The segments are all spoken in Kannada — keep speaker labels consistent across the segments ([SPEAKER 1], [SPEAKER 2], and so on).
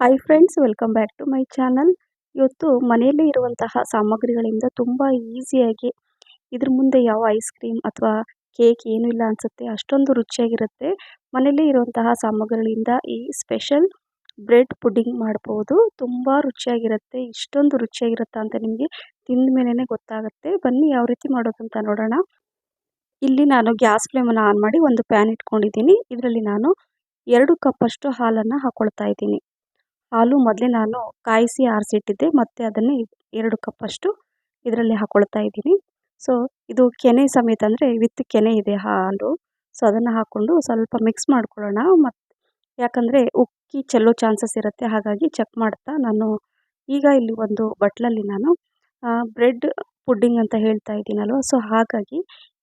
[SPEAKER 1] Hi friends welcome back to my channel ಇವತ್ತು ಮನೆಯಲ್ಲೇ ಇರುವಂತಹ ಸಾಮಗ್ರಿಗಳಿಂದ ತುಂಬ ಈಸಿಯಾಗಿ ಇದ್ರ ಮುಂದೆ ಯಾವ ಐಸ್ ಕ್ರೀಮ್ ಅಥವಾ ಕೇಕ್ ಏನೂ ಇಲ್ಲ ಅನಿಸುತ್ತೆ, ಅಷ್ಟೊಂದು ರುಚಿಯಾಗಿರುತ್ತೆ. ಮನೆಯಲ್ಲೇ ಇರುವಂತಹ ಸಾಮಗ್ರಿಗಳಿಂದ ಈ ಸ್ಪೆಷಲ್ ಬ್ರೆಡ್ ಪುಡ್ಡಿಂಗ್ ಮಾಡ್ಬೋದು. ತುಂಬ ರುಚಿಯಾಗಿರುತ್ತೆ, ಇಷ್ಟೊಂದು ರುಚಿಯಾಗಿರುತ್ತಾ ಅಂತ ನಿಮಗೆ ತಿಂದ ಮೇಲೇ ಗೊತ್ತಾಗುತ್ತೆ. ಬನ್ನಿ ಯಾವ ರೀತಿ ಮಾಡೋದು ಅಂತ ನೋಡೋಣ. ಇಲ್ಲಿ ನಾನು ಗ್ಯಾಸ್ ಫ್ಲೇಮನ್ನು ಆನ್ ಮಾಡಿ ಒಂದು ಪ್ಯಾನ್ ಇಟ್ಕೊಂಡಿದ್ದೀನಿ. ಇದರಲ್ಲಿ ನಾನು ಎರಡು ಕಪ್ಪಷ್ಟು ಹಾಲನ್ನು ಹಾಕ್ಕೊಳ್ತಾ ಇದ್ದೀನಿ. ಹಾಲು ಮೊದಲೇ ನಾನು ಕಾಯಿಸಿ ಆರಿಸಿಟ್ಟಿದ್ದೆ, ಮತ್ತು ಅದನ್ನೇ ಎರಡು ಕಪ್ಪಷ್ಟು ಇದರಲ್ಲಿ ಹಾಕ್ಕೊಳ್ತಾ ಇದ್ದೀನಿ. ಸೊ ಇದು ಕೆನೆ ಸಮೇತ ಅಂದರೆ ವಿತ್ ಕೆನೆ ಇದೆ ಹಾಲು. ಸೊ ಅದನ್ನು ಹಾಕ್ಕೊಂಡು ಸ್ವಲ್ಪ ಮಿಕ್ಸ್ ಮಾಡ್ಕೊಳ್ಳೋಣ. ಮತ್ತು ಯಾಕಂದರೆ ಉಕ್ಕಿ ಚೆಲ್ಲೋ ಚಾನ್ಸಸ್ ಇರುತ್ತೆ. ಹಾಗಾಗಿ ಚೆಕ್ ಮಾಡ್ತಾ ನಾನು ಈಗ ಇಲ್ಲಿ ಒಂದು ಬಟ್ಲಲ್ಲಿ ನಾನು ಬ್ರೆಡ್ ಪುಡ್ಡಿಂಗ್ ಅಂತ ಹೇಳ್ತಾ ಇದ್ದೀನಲ್ವ? ಸೊ ಹಾಗಾಗಿ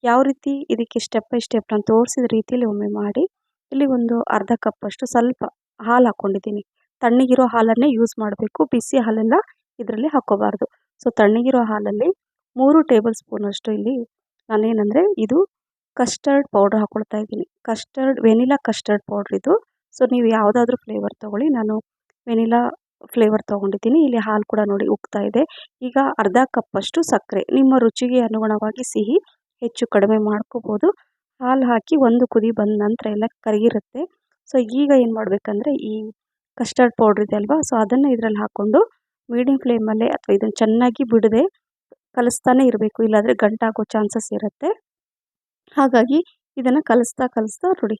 [SPEAKER 1] ಯಾವ ರೀತಿ ಇದಕ್ಕೆ ಸ್ಟೆಪ್ ಬೈ ಸ್ಟೆಪ್ ನಾನು ತೋರಿಸಿದ ರೀತಿಯಲ್ಲಿ ಒಮ್ಮೆ ಮಾಡಿ, ಇಲ್ಲಿ ಒಂದು ಅರ್ಧ ಕಪ್ಪಷ್ಟು ಸ್ವಲ್ಪ ಹಾಲು ಹಾಕ್ಕೊಂಡಿದ್ದೀನಿ ತಣ್ಣಗಿರೋ ಹಾಲನ್ನೇ ಯೂಸ್ ಮಾಡಬೇಕು. ಬಿಸಿ ಹಾಲೆಲ್ಲ ಇದರಲ್ಲಿ ಹಾಕ್ಕೋಬಾರ್ದು ಸೊ ತಣ್ಣಗಿರೋ ಹಾಲಲ್ಲಿ ಮೂರು ಟೇಬಲ್ ಸ್ಪೂನಷ್ಟು ಇಲ್ಲಿ ನಾನೇನಂದರೆ ಇದು ಕಸ್ಟರ್ಡ್ ಪೌಡ್ರ್ ಹಾಕ್ಕೊಳ್ತಾ ಇದ್ದೀನಿ. ಕಸ್ಟರ್ಡ್ ವೆನಿಲಾ ಕಸ್ಟರ್ಡ್ ಪೌಡ್ರ್ ಇದು. ಸೊ ನೀವು ಯಾವುದಾದ್ರೂ ಫ್ಲೇವರ್ ತೊಗೊಳ್ಳಿ. ನಾನು ವೆನಿಲಾ ಫ್ಲೇವರ್ ತೊಗೊಂಡಿದ್ದೀನಿ. ಇಲ್ಲಿ ಹಾಲು ಕೂಡ ನೋಡಿ ಉಗ್ತಾ ಇದೆ. ಈಗ ಅರ್ಧ ಕಪ್ಪಷ್ಟು ಸಕ್ಕರೆ. ನಿಮ್ಮ ರುಚಿಗೆ ಅನುಗುಣವಾಗಿ ಸಿಹಿ ಹೆಚ್ಚು ಕಡಿಮೆ ಮಾಡ್ಕೋಬೋದು. ಹಾಲು ಹಾಕಿ ಒಂದು ಕುದಿ ಬಂದ ನಂತರ ಎಲ್ಲ ಕರಗಿರುತ್ತೆ. ಸೊ ಈಗ ಏನು ಮಾಡಬೇಕಂದ್ರೆ ಈ ಕಸ್ಟರ್ಡ್ ಪೌಡ್ರ್ ಇದೆ ಅಲ್ವಾ? ಸೊ ಅದನ್ನು ಇದರಲ್ಲಿ ಹಾಕ್ಕೊಂಡು ಮೀಡಿಯಂ ಫ್ಲೇಮಲ್ಲೇ ಅಥವಾ ಇದನ್ನು ಚೆನ್ನಾಗಿ ಬಿಡದೆ ಕಲಿಸ್ತಾನೆ ಇರಬೇಕು. ಇಲ್ಲಾಂದರೆ ಗಂಟಾಗೋ ಚಾನ್ಸಸ್ ಇರುತ್ತೆ. ಹಾಗಾಗಿ ಇದನ್ನು ಕಲಿಸ್ತಾ ಕಲಿಸ್ತಾ ನೋಡಿ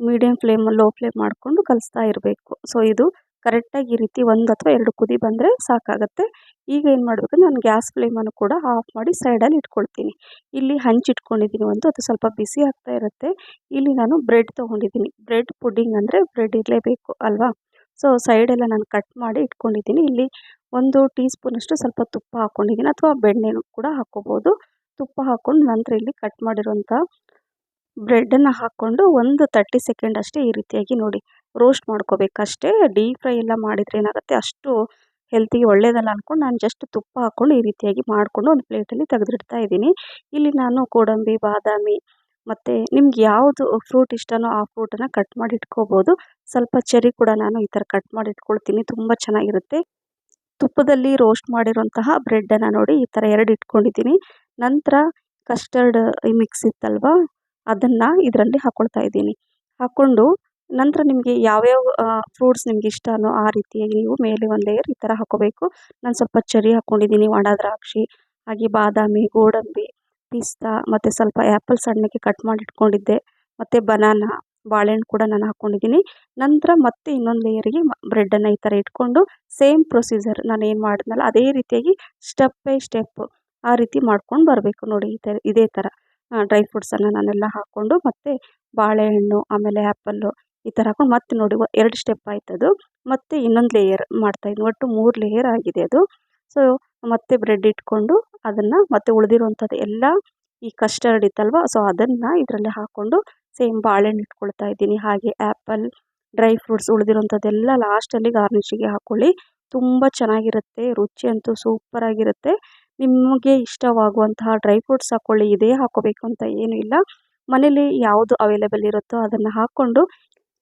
[SPEAKER 1] ಮೀಡಿಯಂ ಫ್ಲೇಮ್ ಲೋ ಫ್ಲೇಮ್ ಮಾಡಿಕೊಂಡು ಕಲಿಸ್ತಾ ಇರಬೇಕು. ಸೊ ಇದು ಕರೆಕ್ಟಾಗಿ ಈ ರೀತಿ ಒಂದು ಅಥವಾ ಎರಡು ಕುದಿ ಬಂದರೆ ಸಾಕಾಗುತ್ತೆ. ಈಗ ಏನು ಮಾಡಬೇಕು? ನಾನು ಗ್ಯಾಸ್ ಫ್ಲೇಮನ್ನು ಕೂಡ ಆಫ್ ಮಾಡಿ ಸೈಡಲ್ಲಿ ಇಟ್ಕೊಳ್ತೀನಿ. ಇಲ್ಲಿ ಹಂಚಿಟ್ಕೊಂಡಿದ್ದೀನಿ ಒಂದು, ಅದು ಸ್ವಲ್ಪ ಬಿಸಿ ಆಗ್ತಾ ಇರುತ್ತೆ. ಇಲ್ಲಿ ನಾನು ಬ್ರೆಡ್ ತೊಗೊಂಡಿದ್ದೀನಿ ಬ್ರೆಡ್ ಪುಡ್ಡಿಂಗ್ ಅಂದರೆ ಬ್ರೆಡ್ ಇರಲೇಬೇಕು, ಅಲ್ವಾ? ಸೊ ಸೈಡೆಲ್ಲ ನಾನು ಕಟ್ ಮಾಡಿ ಇಟ್ಕೊಂಡಿದ್ದೀನಿ. ಇಲ್ಲಿ ಒಂದು ಟೀ ಸ್ಪೂನಷ್ಟು ಸ್ವಲ್ಪ ತುಪ್ಪ ಹಾಕ್ಕೊಂಡಿದ್ದೀನಿ ಅಥವಾ ಬೆಣ್ಣೆನೂ ಕೂಡ ಹಾಕ್ಕೋಬೋದು. ತುಪ್ಪ ಹಾಕ್ಕೊಂಡು ನಂತರ ಇಲ್ಲಿ ಕಟ್ ಮಾಡಿರುವಂಥ ಬ್ರೆಡ್ಡನ್ನು ಹಾಕ್ಕೊಂಡು ಒಂದು ತರ್ಟಿ ಸೆಕೆಂಡ್ ಅಷ್ಟೇ ಈ ರೀತಿಯಾಗಿ ನೋಡಿ ರೋಸ್ಟ್ ಮಾಡ್ಕೋಬೇಕಷ್ಟೇ ಡೀಪ್ ಫ್ರೈ ಎಲ್ಲ ಮಾಡಿದರೆ ಏನಾಗುತ್ತೆ? ಅಷ್ಟು ಹೆಲ್ತಿಗೆ ಒಳ್ಳೆಯದಲ್ಲ ಅಂದ್ಕೊಂಡು ನಾನು ಜಸ್ಟ್ ತುಪ್ಪ ಹಾಕ್ಕೊಂಡು ಈ ರೀತಿಯಾಗಿ ಮಾಡಿಕೊಂಡು ಒಂದು ಪ್ಲೇಟಲ್ಲಿ ತೆಗೆದಿಡ್ತಾ ಇದ್ದೀನಿ. ಇಲ್ಲಿ ನಾನು ಗೋಡಂಬಿ ಬಾದಾಮಿ ಮತ್ತು ನಿಮ್ಗೆ ಯಾವುದು ಫ್ರೂಟ್ ಇಷ್ಟನೋ ಆ ಫ್ರೂಟನ್ನು ಕಟ್ ಮಾಡಿ ಇಟ್ಕೋಬೋದು. ಸ್ವಲ್ಪ ಚೆರಿ ಕೂಡ ನಾನು ಈ ಥರ ಕಟ್ ಮಾಡಿ ಇಟ್ಕೊಳ್ತೀನಿ. ತುಂಬ ಚೆನ್ನಾಗಿರುತ್ತೆ. ತುಪ್ಪದಲ್ಲಿ ರೋಸ್ಟ್ ಮಾಡಿರೋಂತಹ ಬ್ರೆಡ್ಡನ್ನು ನೋಡಿ ಈ ಥರ ಎರಡು ಇಟ್ಕೊಂಡಿದ್ದೀನಿ. ನಂತರ ಕಸ್ಟರ್ಡ್ ಮಿಕ್ಸ್ ಇತ್ತಲ್ವ? ಅದನ್ನು ಇದರಲ್ಲಿ ಹಾಕ್ಕೊಳ್ತಾ ಇದ್ದೀನಿ. ಹಾಕ್ಕೊಂಡು ನಂತರ ನಿಮಗೆ ಯಾವ್ಯಾವ ಫ್ರೂಟ್ಸ್ ನಿಮ್ಗೆ ಇಷ್ಟನೋ ಆ ರೀತಿಯಾಗಿ ನೀವು ಮೇಲೆ ಒಂದು ಲೇಯರ್ ಈ ಥರ ಹಾಕೋಬೇಕು. ನಾನು ಸ್ವಲ್ಪ ಚೆರಿ ಹಾಕ್ಕೊಂಡಿದ್ದೀನಿ ಒಣ ದ್ರಾಕ್ಷಿ ಹಾಗೆ ಬಾದಾಮಿ, ಗೋಡಂಬಿ. ಪಿಸ್ತಾ, ಮತ್ತು ಸ್ವಲ್ಪ ಆ್ಯಪಲ್ ಸಣ್ಣಗೆ ಕಟ್ ಮಾಡಿ ಇಟ್ಕೊಂಡಿದ್ದೆ ಮತ್ತು ಬನಾನ, ಬಾಳೆಹಣ್ಣು ಕೂಡ ನಾನು ಹಾಕ್ಕೊಂಡಿದ್ದೀನಿ ನಂತರ ಮತ್ತೆ ಇನ್ನೊಂದು ಲೇಯರಿಗೆ ಬ್ರೆಡ್ಡನ್ನು ಈ ಥರ ಇಟ್ಕೊಂಡು ಸೇಮ್ ಪ್ರೊಸೀಜರ್ ನಾನು ಏನು ಮಾಡಿದ್ನಲ್ಲ, ಅದೇ ರೀತಿಯಾಗಿ ಸ್ಟೆಪ್ ಬೈ ಸ್ಟೆಪ್ ಆ ರೀತಿ ಮಾಡ್ಕೊಂಡು ಬರಬೇಕು ನೋಡಿ ಈ ಥರ, ಇದೇ ಥರ. ಡ್ರೈ ಫ್ರೂಟ್ಸನ್ನು ನಾನೆಲ್ಲ ಹಾಕ್ಕೊಂಡು ಮತ್ತು ಬಾಳೆಹಣ್ಣು, ಆಮೇಲೆ ಆ್ಯಪಲ್ಲು ಈ ಥರ ಹಾಕ್ಕೊಂಡು ಮತ್ತೆ ನೋಡಿ ಎರಡು ಸ್ಟೆಪ್ ಆಯ್ತದು. ಮತ್ತು ಇನ್ನೊಂದು ಲೇಯರ್ ಮಾಡ್ತಾಯಿದ್ದೀನಿ ಒಟ್ಟು ಮೂರು ಲೇಯರ್ ಆಗಿದೆ ಅದು. ಸೊ ಮತ್ತೆ ಬ್ರೆಡ್ ಇಟ್ಕೊಂಡು ಅದನ್ನು ಮತ್ತೆ ಉಳಿದಿರುವಂಥದ್ದು ಎಲ್ಲ ಈ ಕಸ್ಟರ್ಡ್ ಇತ್ತಲ್ವ? ಸೊ ಅದನ್ನು ಇದರಲ್ಲಿ ಹಾಕ್ಕೊಂಡು ಸೇಮ್ ಬಾಳೆಹಣ್ಣು ಇಟ್ಕೊಳ್ತಾ ಇದ್ದೀನಿ. ಹಾಗೆ ಆ್ಯಪಲ್ ಡ್ರೈ ಫ್ರೂಟ್ಸ್ ಉಳಿದಿರುವಂಥದ್ದೆಲ್ಲ ಲಾಸ್ಟಲ್ಲಿ ಗಾರ್ನಿಷಿಗೆ ಹಾಕ್ಕೊಳ್ಳಿ ತುಂಬ ಚೆನ್ನಾಗಿರುತ್ತೆ, ರುಚಿ ಅಂತೂ ಸೂಪರಾಗಿರುತ್ತೆ ನಿಮಗೆ ಇಷ್ಟವಾಗುವಂತಹ ಡ್ರೈ ಫ್ರೂಟ್ಸ್ ಹಾಕ್ಕೊಳ್ಳಿ ಇದೇ ಹಾಕ್ಕೋಬೇಕು ಅಂತ ಏನೂ ಇಲ್ಲ. ಮನೇಲಿ ಯಾವುದು ಅವೈಲೇಬಲ್ ಇರುತ್ತೋ ಅದನ್ನು ಹಾಕ್ಕೊಂಡು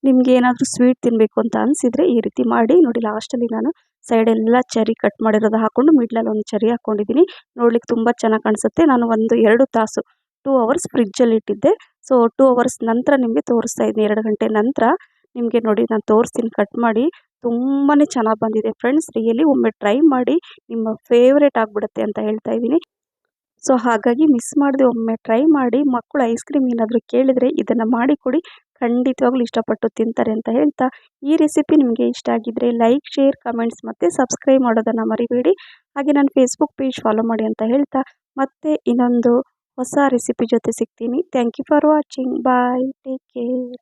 [SPEAKER 1] ನಿಮ್ಗೆ ಏನಾದರೂ ಸ್ವೀಟ್ ತಿನ್ನಬೇಕು ಅಂತ ಅನಿಸಿದರೆ ಈ ರೀತಿ ಮಾಡಿ ನೋಡಿ ಲಾಸ್ಟಲ್ಲಿ ನಾನು ಸೈಡೆಲ್ಲ ಚರಿ ಕಟ್ ಮಾಡಿರೋದು ಹಾಕ್ಕೊಂಡು ಮಿಡ್ಲಲ್ಲಿ ಒಂದು ಚರಿ ಹಾಕ್ಕೊಂಡಿದ್ದೀನಿ ನೋಡ್ಲಿಕ್ಕೆ ತುಂಬ ಚೆನ್ನಾಗಿ ಕಾಣಿಸುತ್ತೆ. ನಾನು ಒಂದು ಎರಡು ತಾಸು ಟೂ ಅವರ್ಸ್ ಫ್ರಿಜ್ಜಲ್ಲಿ ಇಟ್ಟಿದ್ದೆ. ಸೊ ಟೂ ಅವರ್ಸ್ ನಂತರ ನಿಮಗೆ ತೋರಿಸ್ತಾ ಇದ್ದೀನಿ. ಎರಡು ಗಂಟೆ ನಂತರ ನಿಮಗೆ ನೋಡಿ ನಾನು ತೋರಿಸ್ತೀನಿ ಕಟ್ ಮಾಡಿ. ತುಂಬಾ ಚೆನ್ನಾಗಿ ಬಂದಿದೆ ಫ್ರೆಂಡ್ಸ್ ರಿಯಲಿ ಒಮ್ಮೆ ಟ್ರೈ ಮಾಡಿ. ನಿಮ್ಮ ಫೇವ್ರೇಟ್ ಆಗಿಬಿಡುತ್ತೆ ಅಂತ ಹೇಳ್ತಾ ಇದ್ದೀನಿ. ಸೊ ಹಾಗಾಗಿ ಮಿಸ್ ಮಾಡದೆ ಒಮ್ಮೆ ಟ್ರೈ ಮಾಡಿ. ಮಕ್ಕಳು ಐಸ್ ಕ್ರೀಮ್ ಏನಾದರೂ ಕೇಳಿದರೆ ಇದನ್ನು ಮಾಡಿಕೊಡಿ ಖಂಡಿತವಾಗ್ಲೂ ಇಷ್ಟಪಟ್ಟು ತಿಂತಾರೆ ಅಂತ ಹೇಳ್ತಾ ಈ ರೆಸಿಪಿ ನಿಮಗೆ ಇಷ್ಟ ಆಗಿದ್ದರೆ ಲೈಕ್ ಶೇರ್ ಕಮೆಂಟ್ಸ್ ಮತ್ತು ಸಬ್ಸ್ಕ್ರೈಬ್ ಮಾಡೋದನ್ನು ಮರಿಬೇಡಿ. ಹಾಗೆ ನನ್ನ ಫೇಸ್ಬುಕ್ ಪೇಜ್ ಫಾಲೋ ಮಾಡಿ ಅಂತ ಹೇಳ್ತಾ ಮತ್ತೆ ಇನ್ನೊಂದು ಹೊಸ ರೆಸಿಪಿ ಜೊತೆ ಸಿಗ್ತೀನಿ. Thank you for watching bye take care